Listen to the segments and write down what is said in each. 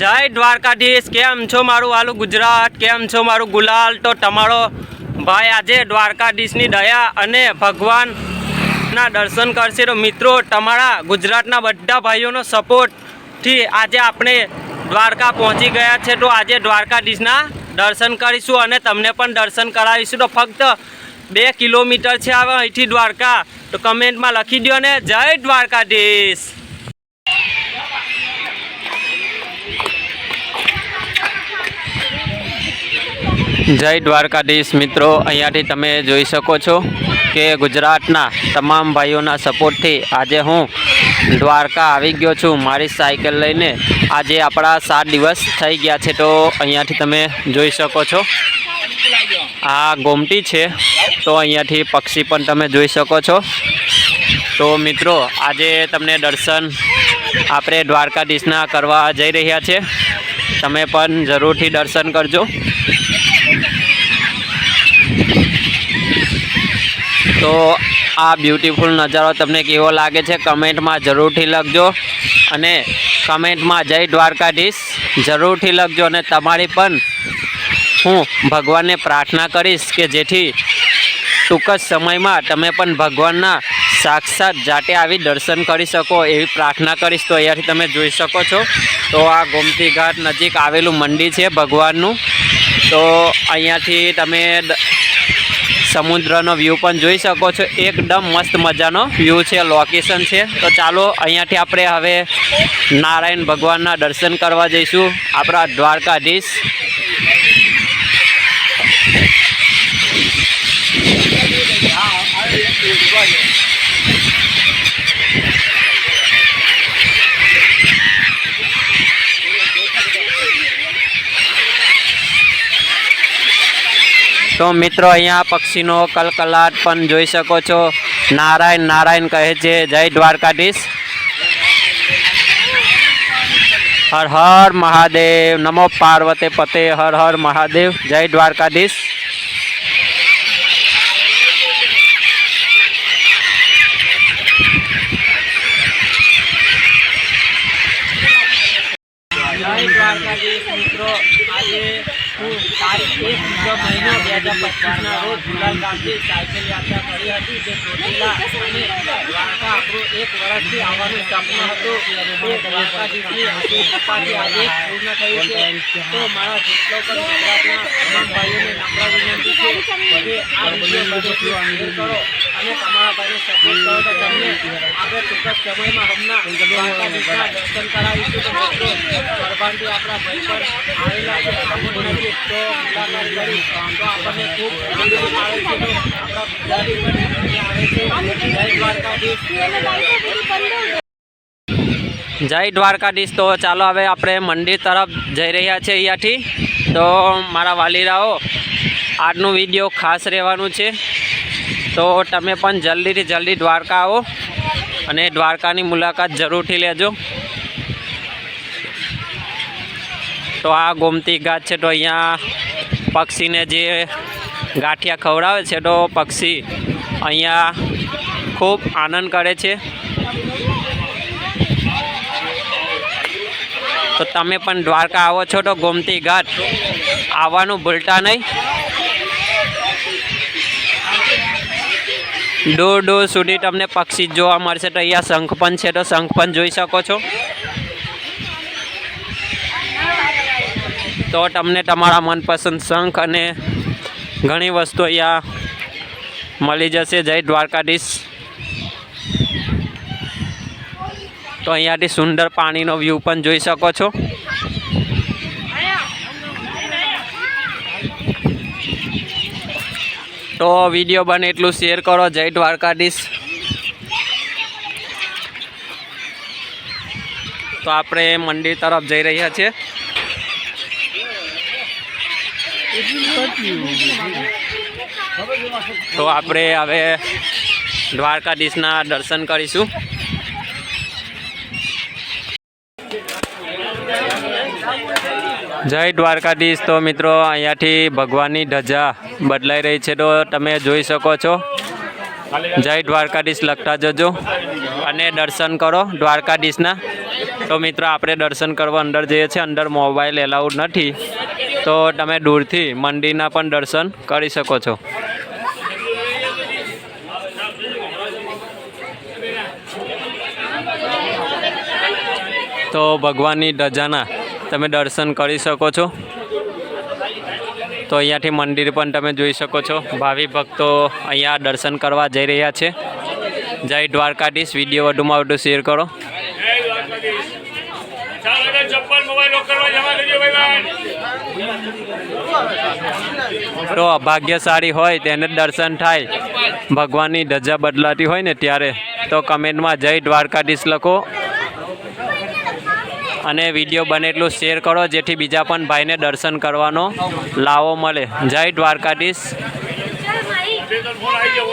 જય દ્વારકાધીશ, કેમ છો મારું વાલું ગુજરાત? કેમ છો મારું ગુલાલ? તો તમારો ભાઈ આજે દ્વારકાધીશની દયા અને ભગવાનના દર્શન કરશે. તો મિત્રો, તમારા ગુજરાતના બધા ભાઈઓનો સપોર્ટથી આજે આપણે દ્વારકા પહોંચી ગયા છે. તો આજે દ્વારકાધીશના દર્શન કરીશું અને તમને પણ દર્શન કરાવીશું. તો ફક્ત બે કિલોમીટર છે હવે અહીંથી દ્વારકા. તો કમેન્ટમાં લખી દો ને. જય દ્વારકાધીશ. જય દ્વારકાધીશ મિત્રો. અહીંયાથી તમે જોઈ શકો છો કે ગુજરાતના તમામ ભાઈઓના સપોર્ટથી આજે હું દ્વારકા આવી ગયો છું. મારી સાયકલ લઈને આજે આપણા સાત દિવસ થઈ ગયા છે તો અહીંયાથી તમે જોઈ શકો છો. આ ગોમટી છે તો અહીંયાથી પક્ષી પણ તમે જોઈ શકો છો. તો મિત્રો, આજે તમને દર્શન આપણે દ્વારકાધીશના કરવા જઈ રહ્યા છે. તમે પણ જરૂરથી દર્શન કરજો. તો આ બ્યુટીફુલ નજારો તમને કેવો લાગે છે કમેન્ટમાં જરૂરથી લખજો. અને કમેન્ટમાં જય દ્વારકાધીશ જરૂરથી લખજો. અને તમારી પણ હું ભગવાનને પ્રાર્થના કરીશ કે જેથી ટૂંક જ સમયમાં તમે પણ ભગવાનના સાક્ષાત જાતે આવી દર્શન કરી શકો એવી પ્રાર્થના કરીશ. તો અહીંયાથી તમે જોઈ શકો છો. તો આ ગોમતી ઘાટ નજીક આવેલું મંદિર છે ભગવાનનું. તો અહીંયાથી તમે સમુદ્રનો વ્યૂ પણ જોઈ શકો છો. એકદમ મસ્ત મજાનો વ્યૂ છે લોકેશન છે. તો ચાલો, અહીંયાથી આપણે હવે નારાયણ ભગવાનના દર્શન કરવા જઈશું. આપણા દ્વારકાધીશ. તો મિત્રો અહીંયા પક્ષીનો કલકલાટ પણ જોઈ શકો છો. નારાયણ નારાયણ કહે છે, જય દ્વારકાધીશ. હર હર મહાદેવ. નમો પાર્વતે પતે. હર હર મહાદેવ. જય દ્વારકાધીશ જય દ્વારકાધીશ મિત્રો આજે હું તારીખ એક બીજો મહિનો બે હજાર પચીસના રોજ જુલાલ ગામથી સાયકલ યાત્રા કરી હતી. જે ચોટીલા અને દ્વારકા આપણું એક વર્ષથી આવવાનું સપનું હતું. એ દ્વારકાધીશની હતી આજે પૂર્ણ થયું છે. તો મારા જેટલો પણ ગુજરાતના તમામ ભાઈઓને નમ્ર વિનંતી છે. કે આ વીડિયો બધો શેર કરો. અને તમારા ભાઈને સપોર્ટ કરો તો તમને આપણે ટૂંક સમયમાં હમણાં દર્શન કરાવીશું. તો આપણા ભાઈ પર આવેલા છે. તો મુલાકાત કરી. તો આપણને ખૂબ આનંદ મળે છે આપણા ગુજરાતી પણ આવે છે. જય દ્વારકાધીશ. જય દ્વારકાધીશ. તો ચાલો હવે આપણે મંદિર તરફ જઈ રહ્યા છીએ અહીંયાથી. તો મારા વાલીરાઓ, આજનું વીડિયો ખાસ રહેવાનું છે. તો તમે પણ જલ્દીથી જલ્દી દ્વારકા આવો અને દ્વારકાની મુલાકાત જરૂરથી લેજો. તો આ ગોમતી ઘાટ છે, તો અહીંયા પક્ષીને જે ગાંઠિયા ખવડાવે છે, તો પક્ષી અહીંયા ખૂબ આનંદ કરે છે. તો તમે પણ દ્વારકા આવો છો, તો ગોમતી ઘાટ આવવાનું ભૂલતા નહીં. દૂર દૂર સુધી તમને પક્ષી જોવા મળશે તો અહીંયા શંખ પણ છે તો શંખ પણ જોઈ શકો છો. તો તમને તમારા મનપસંદ શંખ અને ઘણી વસ્તુ અહીંયા મળી જશે. જય દ્વારકાધીશ. તો અહીંયાથી સુંદર પાણીનો વ્યૂ પણ જોઈ શકો છો. તો વીડિયો બને એટલું શેર કરો. જય દ્વારકાધીશ. તો આપણે મંદિર તરફ જઈ રહ્યા છીએ. તો આપણે હવે દ્વારકાધીશના દર્શન કરીશું. જય દ્વારકાધીશ. તો મિત્રો, અહીંયાથી ભગવાનની ધજા બદલાઈ રહી છે તો તમે જોઈ શકો છો. જય દ્વારકાધીશ લખતા જજો અને દર્શન કરો દ્વારકાધીશના. તો મિત્રો, આપણે દર્શન કરવા અંદર જઈએ છીએ, અંદર મોબાઈલ એલાઉડ નથી. તો તમે દૂરથી મંદિરના પણ દર્શન કરી શકો છો. તો ભગવાનની ધજાના તમે દર્શન કરી શકો છો. તો અહીંયાથી મંદિર પણ તમે જોઈ શકો છો. ભાવિ ભક્તો અહીંયા દર્શન કરવા જઈ રહ્યા છે. જય દ્વારકાધીશ. વીડિયો વધુમાં વધુ શેર કરો. તો અભાગ્યશાળી હોય તેને દર્શન થાય. ભગવાનની ધજા બદલાતી હોય ને ત્યારે. તો કમેન્ટમાં જય દ્વારકાધીશ લખો. અને વીડિયો બને એટલું શેર કરો, જેથી બીજા પણ ભાઈને દર્શન કરવાનો લાવો મળે. જય દ્વારકાધીશ. ગયો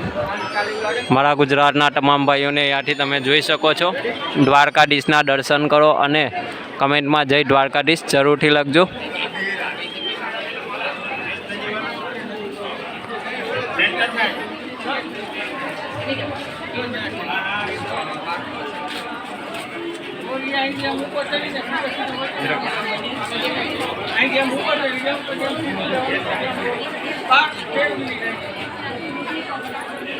મારા ગુજરાતના તમામ ભાઈઓને અહીંયાથી તમે જોઈ શકો છો. દ્વારકાધીશના દર્શન કરો અને કમેન્ટમાં જય દ્વારકાધીશ જરૂરથી લખજો.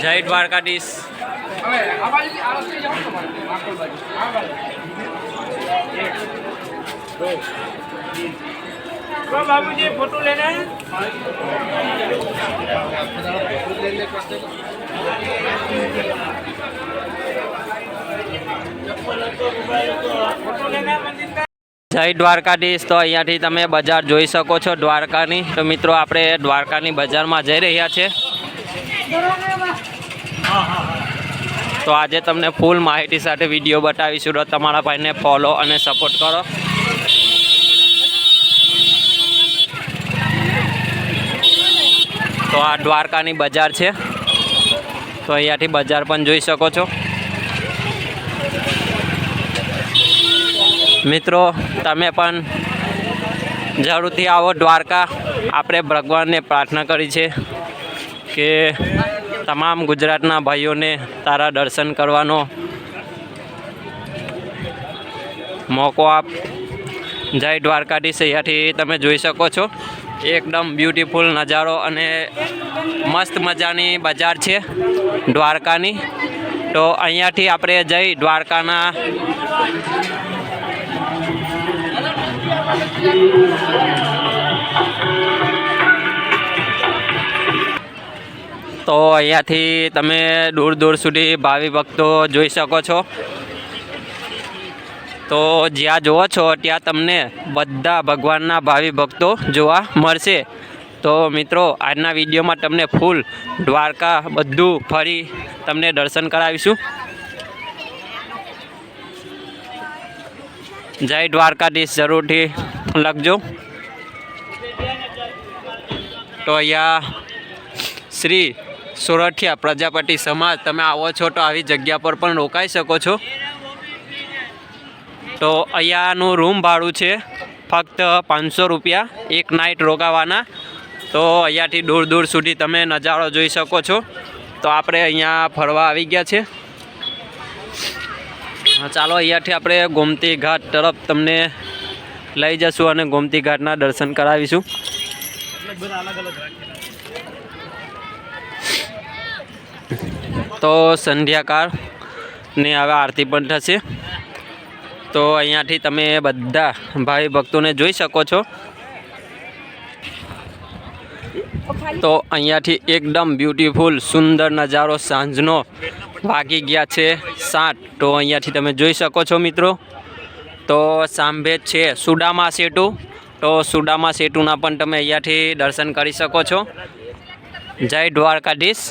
જય દ્વારકાધીશ. બાબુજી ફોટો લેને ફોટો લેને મંદિર જય દ્વારકાધીશ. તો અહીંયાથી તમે બજાર જોઈ શકો છો દ્વારકાની. તો મિત્રો, આપણે દ્વારકાની બજારમાં જઈ રહ્યા છે. તો આજે તમને ફૂલ માહિતી સાથે વીડિયો બતાવીશું. તો તમારા ભાઈને ફોલો અને સપોર્ટ કરો. તો આ દ્વારકાની બજાર છે. તો અહીંયાથી બજાર પણ જોઈ શકો છો. મિત્રો, તમે પણ જરૂરથી આવો દ્વારકા. આપણે ભગવાનને પ્રાર્થના કરી છે કે તમામ ગુજરાતના ભાઈઓને તારા દર્શન કરવાનો મોકો આપ. જય દ્વારકાધીશ અહીંયાથી તમે જોઈ શકો છો. એકદમ બ્યુટીફુલ નજારો અને મસ્ત મજાની બજાર છે દ્વારકાની. તો અહીંયાથી આપણે જઈ દ્વારકાના તો અહીંયાથી તમે દૂર દૂર સુધી ભાવિ ભક્તો જોઈ શકો છો. તો જ્યાં જુઓ છો ત્યાં તમને બધા ભગવાનના ભાવિ ભક્તો જોવા મળશે. તો મિત્રો, આજના વિડીયોમાં તમને ફૂલ દ્વારકા બધું ફરી તમને દર્શન કરાવીશું. જય દ્વારકાધીશ, જરૂરથી. લખજો. તો અહીંયા શ્રી સોરઠિયા પ્રજાપતિ સમાજ, તમે આવો છો તો આવી જગ્યા પર પણ રોકાઈ શકો છો. તો અહીંયાનું રૂમ ભાડું છે ફક્ત પાંચસો રૂપિયા એક નાઇટ રોકાવાના. તો અહીંયાથી દૂર દૂર સુધી તમે નજારો જોઈ શકો છો. તો આપણે અહીંયા ફરવા આવી ગયા છે. ચાલો અહીંયાથી આપણે ગોમતી ઘાટ તરફ તમને લઈ જશું અને ગોમતી ઘાટના દર્શન કરાવીશું. તો સંધ્યાકાળની હવે આરતી પણ થશે. તો અહીંયાથી તમે બધા ભાઈ ભક્તોને જોઈ શકો છો. તો અહીંયાથી એકદમ બ્યુટીફુલ સુંદર નજારો, સાંજનો વાગી ગયા છે સાત. તો અહીંયાથી તમે જોઈ શકો છો મિત્રો. તો સાંભેજ છે સુડામા સેટુ તો સુડામા સેટુના પણ તમે અહીંયાથી દર્શન કરી શકો છો. જય દ્વારકાધીશ.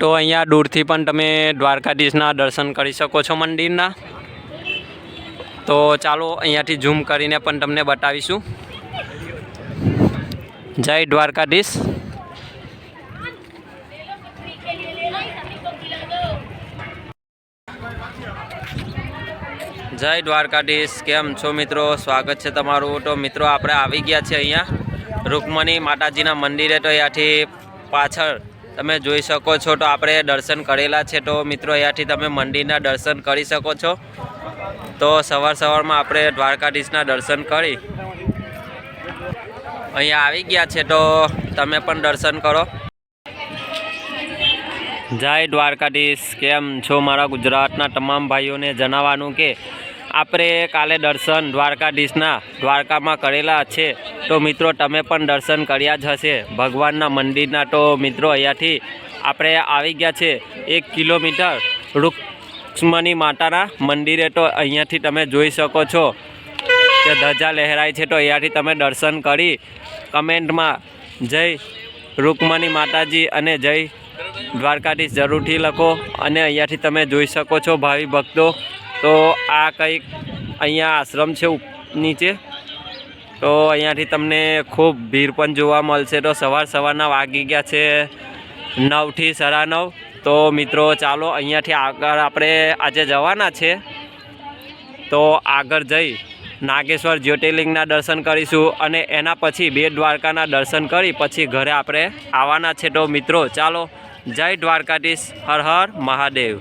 તો અહીંયા દૂરથી પણ તમે દ્વારકાધીશના દર્શન કરી શકો છો મંદિરના. તો ચાલો અહીંયાથી ઝૂમ કરીને પણ તમને બતાવીશું. જય દ્વારકાધીશ. જય દ્વારકાધીશ. કેમ છો મિત્રો? સ્વાગત છે તમારું. તો મિત્રો, આપણે આવી ગયા છે અહીંયા રૂકમણી માતાજીના મંદિરે. તો અહીંયાથી પાછળ તમે જોઈ શકો છો, તો આપણે દર્શન કરેલા છે. તો મિત્રો અહીંયાથી તમે મંદિરના દર્શન કરી શકો છો. તો સવાર સવારમાં આપણે દ્વારકાધીશના દર્શન કરી અહીંયા આવી ગયા છે. તો તમે પણ દર્શન કરો. જય દ્વારકાધીશ. કેમ છો મારા ગુજરાતના તમામ ભાઈઓને જણાવવાનું કે આપણે કાલે દર્શન દ્વારકાધીશના દ્વારકામાં કરેલા છે. તો મિત્રો, તમે પણ દર્શન કર્યા જ હશે. ભગવાનના મંદિરના તો મિત્રો, અહીંયાથી આપણે આવી ગયા છે. એક કિલોમીટર રૂક્ષ્મણી માતાના મંદિરે તો અહીંયાથી તમે જોઈ શકો છો કે ધજા લહેરાય છે. તો અહીંયાથી તમે દર્શન કરી કમેન્ટમાં જય રૂકમણી માતાજી અને જય દ્વારકાધીશ જરૂરથી લખો અને અહીંયાથી તમે જોઈ શકો છો. ભાવિ ભક્તો તો આ કંઈક અહીંયા આશ્રમ છે નીચે. તો અહીંયાથી તમને ખૂબ ભીડ પણ જોવા મળશે. તો સવાર સવારના વાગી ગયા છે નવથી સાડા નવ. તો મિત્રો, ચાલો અહીંયાથી આગળ આપણે આજે જવાના છે. તો આગળ જઈ નાગેશ્વર જ્યોતિર્લિંગના દર્શન કરીશું અને એના પછી બે દ્વારકાના દર્શન કરી પછી ઘરે આપણે આવવાના છે. તો મિત્રો, ચાલો જય દ્વારકાધીશ. હર હર મહાદેવ.